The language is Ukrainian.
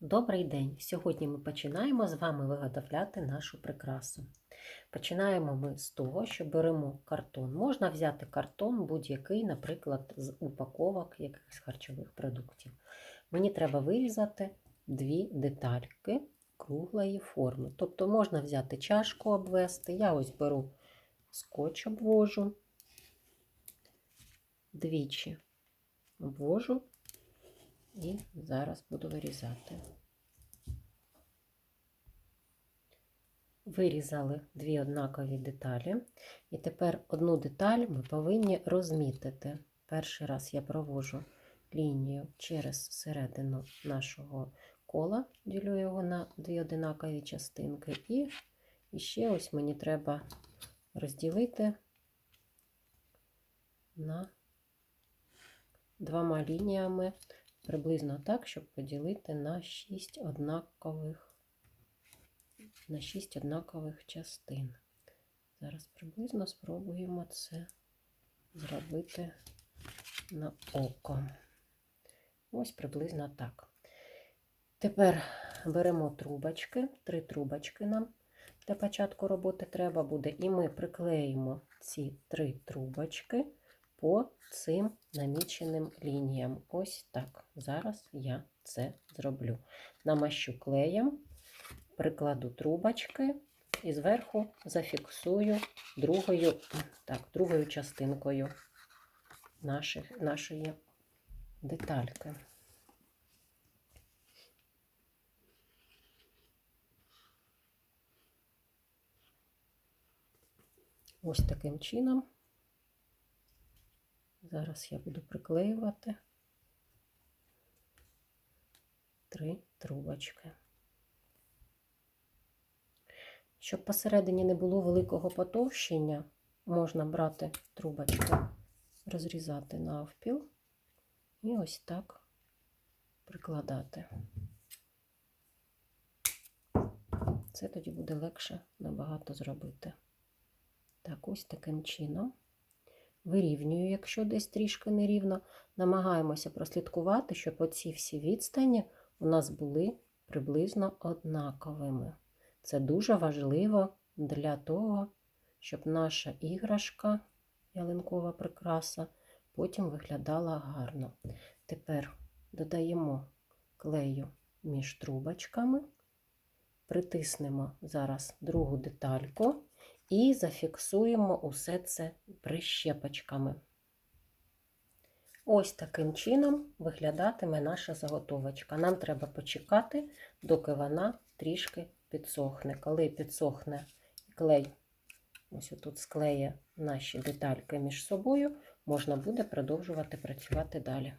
Добрий день! Сьогодні ми починаємо з вами виготовляти нашу прикрасу. Починаємо ми з того, що беремо картон. Можна взяти картон будь-який, наприклад, з упаковок якихось харчових продуктів. Мені треба вирізати дві детальки круглої форми. Тобто можна взяти чашку обвести. Я ось беру скотч обвожу, двічі обвожу. І зараз буду вирізати. Вирізали дві однакові деталі. І тепер одну деталь ми повинні розмітити. Перший раз я провожу лінію через середину нашого кола, ділю його на дві однакові частинки. І ще ось мені треба розділити на двома лініями приблизно так, щоб поділити на 6 однакових на 6 однакових частин. Зараз приблизно спробуємо це зробити на око. Ось приблизно так. Тепер беремо трубочки, три трубочки нам для початку роботи треба буде, і ми приклеїмо ці три трубочки по цим наміченим лініям. Ось так. Зараз я це зроблю. Намащу клеєм, прикладу трубочки і зверху зафіксую другою, так, другою частинкою наших, нашої детальки. Ось таким чином. Зараз я буду приклеювати три трубочки. Щоб посередині не було великого потовщення, можна брати трубочку, розрізати навпіл і ось так прикладати. Це тоді буде легше набагато зробити. Так, ось таким чином вирівнюю, якщо десь трішки нерівно. Намагаємося прослідкувати, щоб оці всі відстані у нас були приблизно однаковими. Це дуже важливо для того, щоб наша іграшка, ялинкова прикраса, потім виглядала гарно. Тепер додаємо клею між трубочками, притиснемо зараз другу детальку і зафіксуємо усе це прищепочками. Ось таким чином виглядатиме наша заготовочка. Нам треба почекати, доки вона трішки підсохне. Коли підсохне клей, ось тут склеє наші детальки між собою, можна буде продовжувати працювати далі.